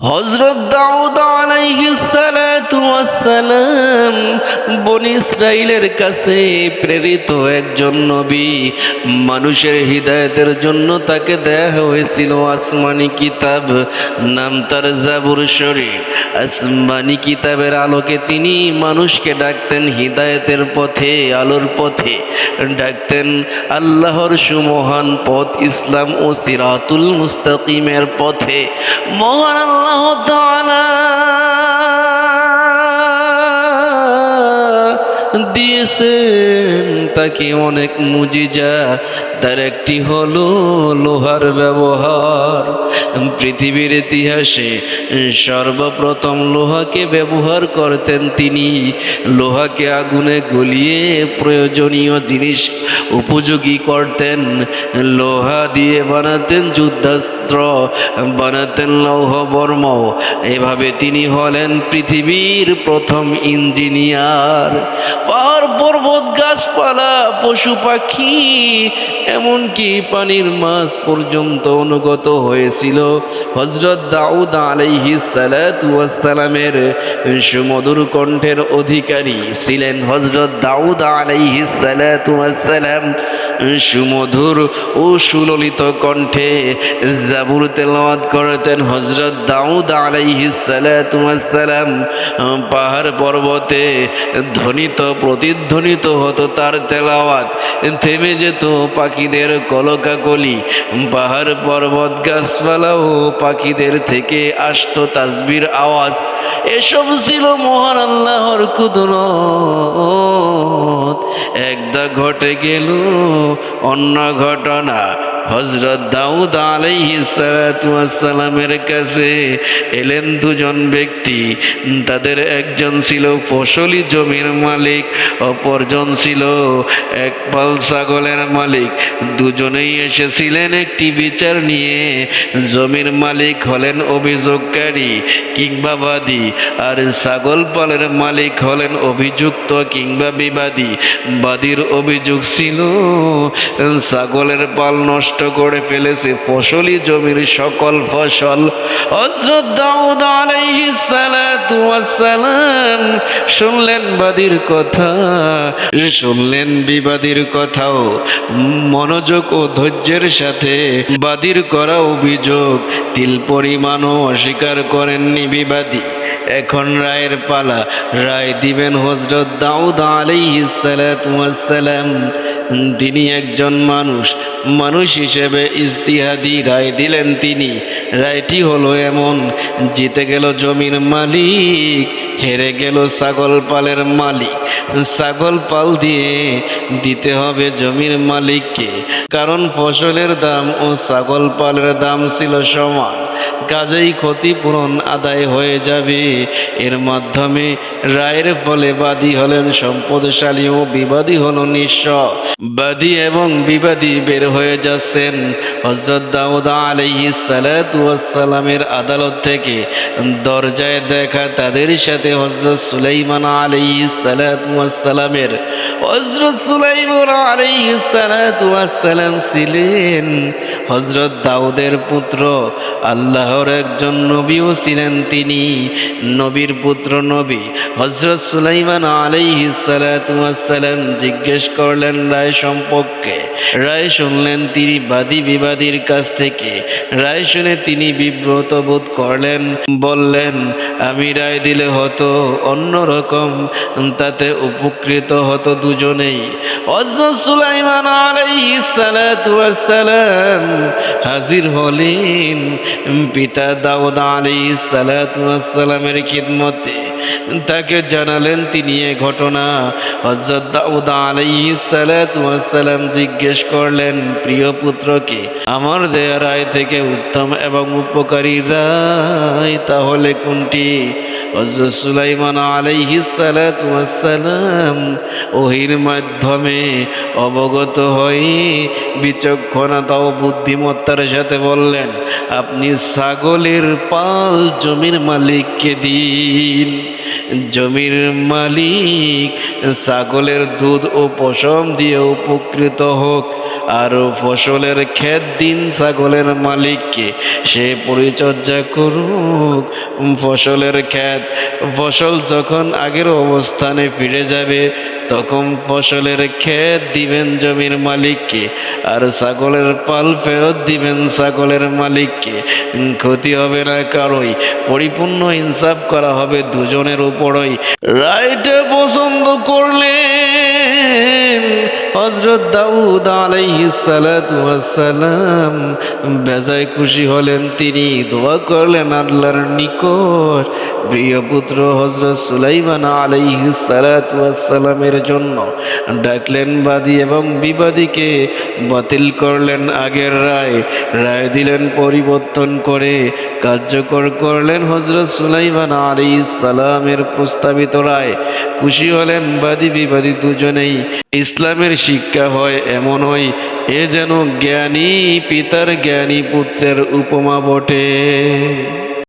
হজরত দাউদ আলাইহিসসালাম বন ইসরাইলের কাছে প্রেরিত একজন নবী মানুষের হৃদায়তের জন্য তাকে দেয়া হয়েছিল আসমানি কিতাব নাম তার জাবুর শরীফ। আসমানি কিতাবের আলোকে তিনি মানুষকে ডাকতেন হৃদায়তের পথে, আলোর পথে। ডাকতেন আল্লাহর সুমহান পথ, ইসলাম ও সিরাতুল মুস্তাকিমের পথে। মহান আল্লাহ তাআলা কিন্তু দিয়েছেন, তাকে অনেক মুজিজা। তার একটি হলো লোহার ব্যবহার। পৃথিবীর ইতিহাসে সর্বপ্রথম লোহাকে ব্যবহার করতেন তিনি। লোহাকে আগুনে গলিয়ে প্রয়োজনীয় জিনিস উপযোগী করতেন। লোহা দিয়ে বানাতেন যুদ্ধাস্ত্র, বানাতেন লৌহ বর্ম। এভাবে তিনি হলেন পৃথিবীর প্রথম ইঞ্জিনিয়ার। পাহাড় পর্বত গাছপালা, পশু পাখি, এমনকি পানির মাছ পর্যন্ত অনুগত হয়েছিল। হজরত দাউদ আলাইহি সালামের সুমধুর কণ্ঠের অধিকারী ছিলেন হজরত দাউদ আলাইহি সালাম সুমধুর ও সুললিত কণ্ঠে জাবুর তেলাওয়াত করতেন হজরত দাউদ আলাইহি সালাম পাহাড় পর্বতে ধ্বনিত, প্রতিধ্বনিত হতো তার তেলাওয়াত। থেমে যেত পাখিদের কলকাকলি। পাহাড় পর্বত গাছপালা ও পাখিদের থেকে আসতো তাসবির আওয়াজ। এসব ছিল মহান আল্লাহর কুদরত। একদা ঘটে গেল অন্য ঘটনা হজরত দাউদ আলাইহিসালামের কাছে এলেন দুজন ব্যক্তি। তাদের একজন ছিল ফসলি জমির মালিক, অপরজন ছিল এক পাল ছাগলের মালিক। দুজনেই এসেছিলেন একটি বিচার নিয়ে। জমির মালিক হলেন অভিযোগকারী, কিংবা বাদী, আর ছাগল পালের মালিক হলেন অভিযুক্ত কিংবা বিবাদী। বাদীর অভিযোগ ছিল, ছাগলের পাল নষ্ট করে ফেলেছে। ফসলি জমির সকল ফসল। ওয়াসসালাম, শুনলেন বাদীর কথা? শুনলেন বিবাদীর কথাও। মনোযোগ ও ধৈর্যের সাথে বাদীর করা অভিযোগ। তিল পরিমাণও অস্বীকার করেননি বিবাদী। এখন রায়ের পালা। রায় দিবেন হজরত দাউদ আলাইহিস ওয়াসসালাম। তিনি একজন মানুষ। মানুষ হিসেবে ইস্তিহাদি রায় দিলেন তিনি। রায়টি হলো এমন, জিতে গেল জমির মালিক, হেরে গেল ছাগল পালের মালিক। ছাগল পাল দিয়ে দিতে হবে জমির মালিককে। কারণ ফসলের দাম ও ছাগল পালের দাম ছিল সমান। কাজেই ক্ষতিপূরণ আদায় হয়ে যাবে। এর মাধ্যমে রায়ের ফলে বাদী হলেন সম্পদশালী ও বিবাদী হল নিঃস্ব বাদী এবং বিবাদী বের হয়ে যাচ্ছেন হজরত দাউদ আলাইহিস সালামের আদালত থেকে। দরজায় দেখা তাদের সাথে হজরত সুলাইমান আলাইহিস সালামের হজরত সুলাইমান আলাইহিস সালাম ছিলেন হজরত দাউদের পুত্র, আল্লাহর একজন নবীও ছিলেন তিনি। নবীর পুত্র, নবী। হজরত সুলাইমান আলাইহিস সালাম জিজ্ঞেস করলেন, রায় সম্পর্কে? রায় শুনলেন, তিনি বাদী বিবাদীর কাছ থেকে। রায় শুনে তিনি বিব্রত বোধ করলেন, বললেন, আমি রায় দিলে হতো অন্যরকম, তাতে উপকৃত হতো দুজনেই। সুলাইমান আলাইহিস সালাম হাজির হলেন পিতা দাউদ আলাইহিস সালামের খিদমতে। তাকে জানালেন, তিনি এ ঘটনা। হজরত দাউদ আলাইহিস সালাম জিজ্ঞেস করলেন, প্রিয় পুত্রকে, আমার দেয়া রায় থেকে উত্তম এবং উপকারী রায় তাহলে কোনটি? হজরত সুলাইমান আলাইহিস সালাম ওহির মাধ্যমে অবগত হয়ে বিচক্ষণতা ও বুদ্ধিমত্তার সাথে বললেন, আপনি ছাগলের পাল জমির মালিককে দিন। জমির মালিক ছাগলের দুধ ও পশম দিয়ে উপকৃত হোক, আর ফসলের ক্ষেত দিন ছাগলের মালিককে। সে পরিচর্যা করুক, ফসলের ক্ষেত ফসল যখন আগের অবস্থানে ফিরে যাবে, তখন ফসলের ক্ষেত দিবেন জমির মালিককে, আর ছাগলের পাল ফেরত দিবেন ছাগলের মালিককে। ক্ষতি হবে না কারোই, পরিপূর্ণ ইনসাফ করা হবে দুজনের উপরই। রাইটে পছন্দ করলেন হজরত দাউদ আলাইহিসালাম বেজায় খুশি হলেন। তিনি দোয়া করলেন আল্লাহর নিকট। প্রিয় পুত্র হজরত সুলাইমান আলাইহিসালামের জন্য ডাকলেন বাদী এবং বিবাদীকে বাতিল করলেন আগের রায়। রায় দিলেন পরিবর্তন করে কার্যকর করলেন হজরত সুলাইমান আলী সালামের প্রস্তাবিত রায়। খুশি হলেন বাদী বিবাদী দুজনেই ইসলামের শিক্ষা হয় এমন হয় এ যেন জ্ঞানী পিতার জ্ঞানী পুত্রের উপমা বটে।